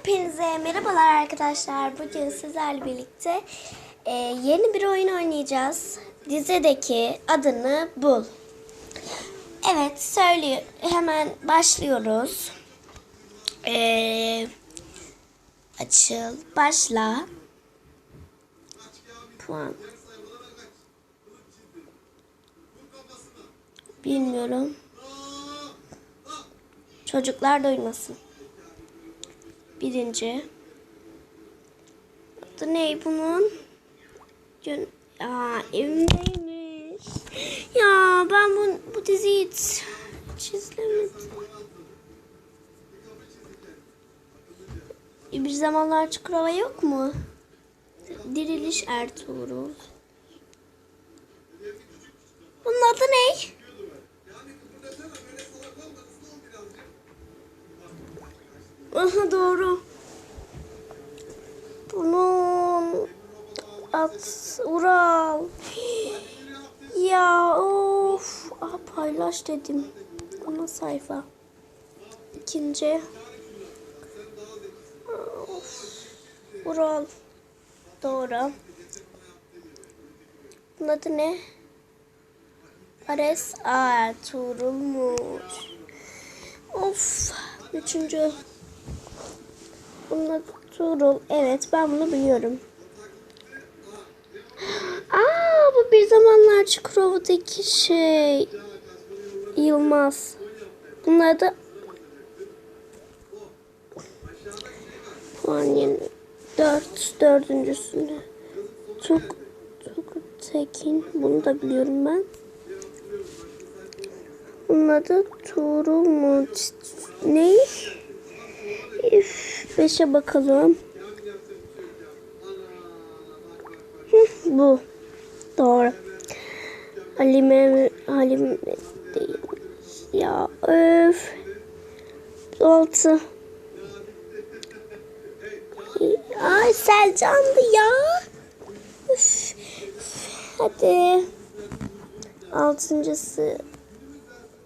Hepinize merhabalar arkadaşlar. Bugün sizlerle birlikte e, yeni bir oyun oynayacağız. Dizedeki adını bul. Evet söylüyor. Hemen başlıyoruz. E, açıl. Başla. Puan. Bilmiyorum. Çocuklar duymasın. Birinci. Adı ne bunun? Gün... Ya evimdeymiş. Ya ben bu, bu diziyi hiç, hiç izlemedim. Bir zamanlar Çukurova yok mu? Diriliş Ertuğrul. Bunun adı ne? Aha doğru. Bunun at Ural. Ya of. Ah, paylaş dedim. Ana sayfa. İkinci. Of. Ural. Doğru. Bunun adı ne? Ares Ertuğrul'muş. Of. Üçüncü. Bunun adı Tuğrul. Evet ben bunu biliyorum. Aa bu bir zamanlar Çukurova'daki şey. Yılmaz. Bunun adı Puan yeni. Dört. Dördüncüsünde. Çok çok Tekin. Bunu da biliyorum ben. Bunun adı Tuğrul mu? Ne? Üf, beşe bakalım. Hı, bu. Doğru. Halime, Halime değil. Ya öf. Altı. Ay Selcan'dı ya. Üf. Hadi. Altıncısı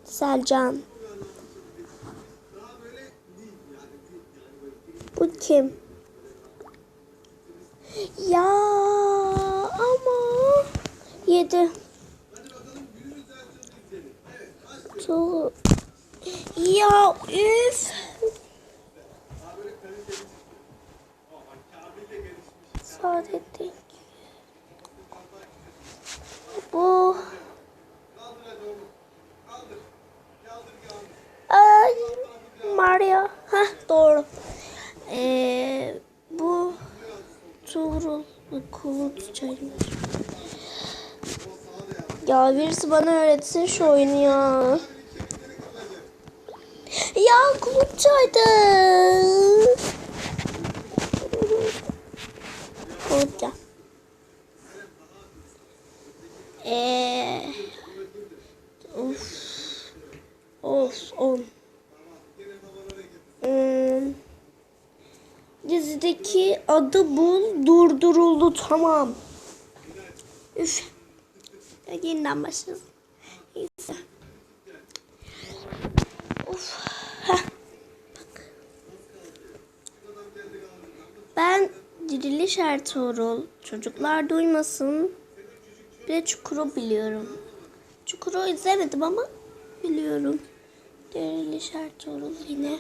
Selcan. Bu kim? Ya ama yedi. Tu. Ya üf. Saadettin. Bu. Ay, Maria. Heh, doğru. Ee, bu Tuğrul Çaymış. Ya birisi bana öğretsin şu oyunu ya. Ya kulut çaydı. Kulut çay. Ee, of. Of, on. Hmm. Dizideki adı bul durduruldu tamam. Üf. Yeniden başlayalım. Neyse. Of. Bak. Ben Diriliş Ertuğrul. Çocuklar duymasın. Bir de Çukur'u biliyorum. Çukur'u izlemedim ama biliyorum. Diriliş Ertuğrul yine.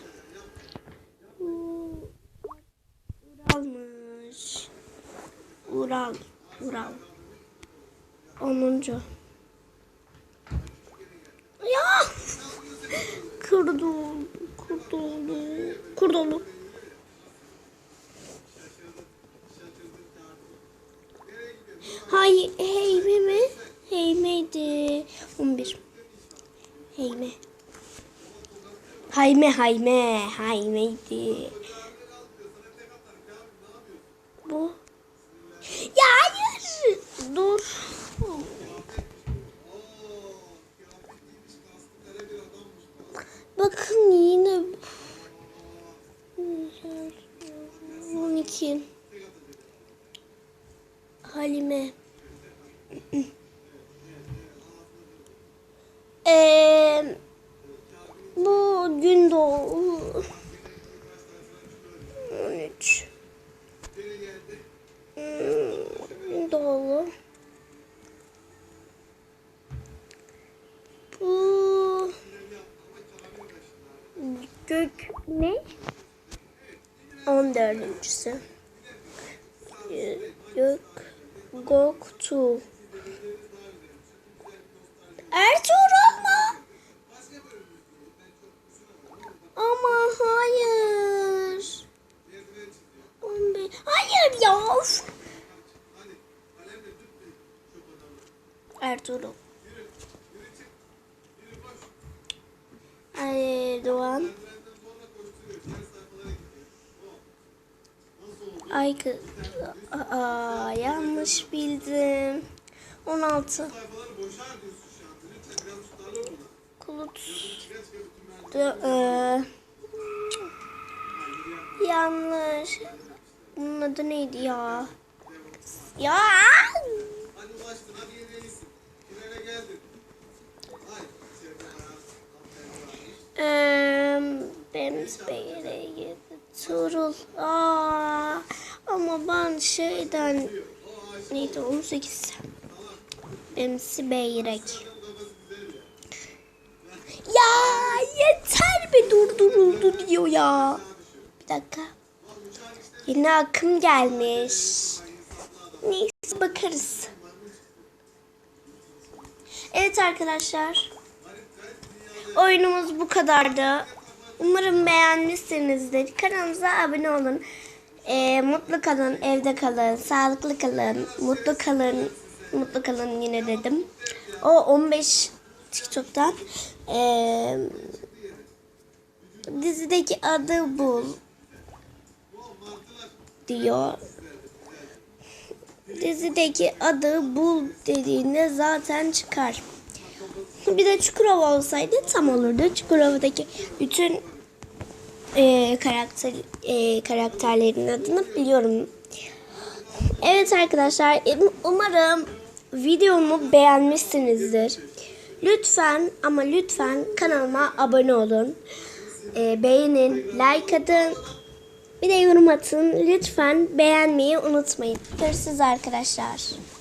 Ural'mış. Ural. Ural. Onuncu. Ya! Kurdul. Kurdolu. Kurdolu. Hay, heyme mi? Heymeydi. 11. Heyme. Hayme hayme. Haymeydi. ki Halime. Ee, bu gün doğu 13 hmm, gün doğu bu gök ne? On dördüncüsü. Goktu. Ertuğrul mu? Ama hayır. Hayır ya. Ertuğrul. Erdoğan. Ay Aa, yanlış bildim. 16. Kulut. Eee, yanlış. Bunun adı neydi ya? Ya! Eee, Bems Bey'le Tuğrul. Aa, ben şeyden neydi 18 Bemsi Beyrek. Ya yeter be durduruldu diyor ya. Bir dakika. Yeni akım gelmiş. Neyse bakarız. Evet arkadaşlar. Oyunumuz bu kadardı. Umarım beğenmişsinizdir. Kanalımıza abone olun. Ee, mutlu kalın, evde kalın, sağlıklı kalın, mutlu kalın, mutlu kalın yine dedim. O 15 TikTok'tan ee, dizideki adı bul diyor. Dizideki adı bul dediğinde zaten çıkar. Bir de Çukurova olsaydı tam olurdu. Çukurova'daki bütün e, karakter e, karakterlerin adını biliyorum. Evet arkadaşlar umarım videomu beğenmişsinizdir. Lütfen ama lütfen kanalıma abone olun. E, beğenin, like atın. Bir de yorum atın. Lütfen beğenmeyi unutmayın. Görüşürüz arkadaşlar.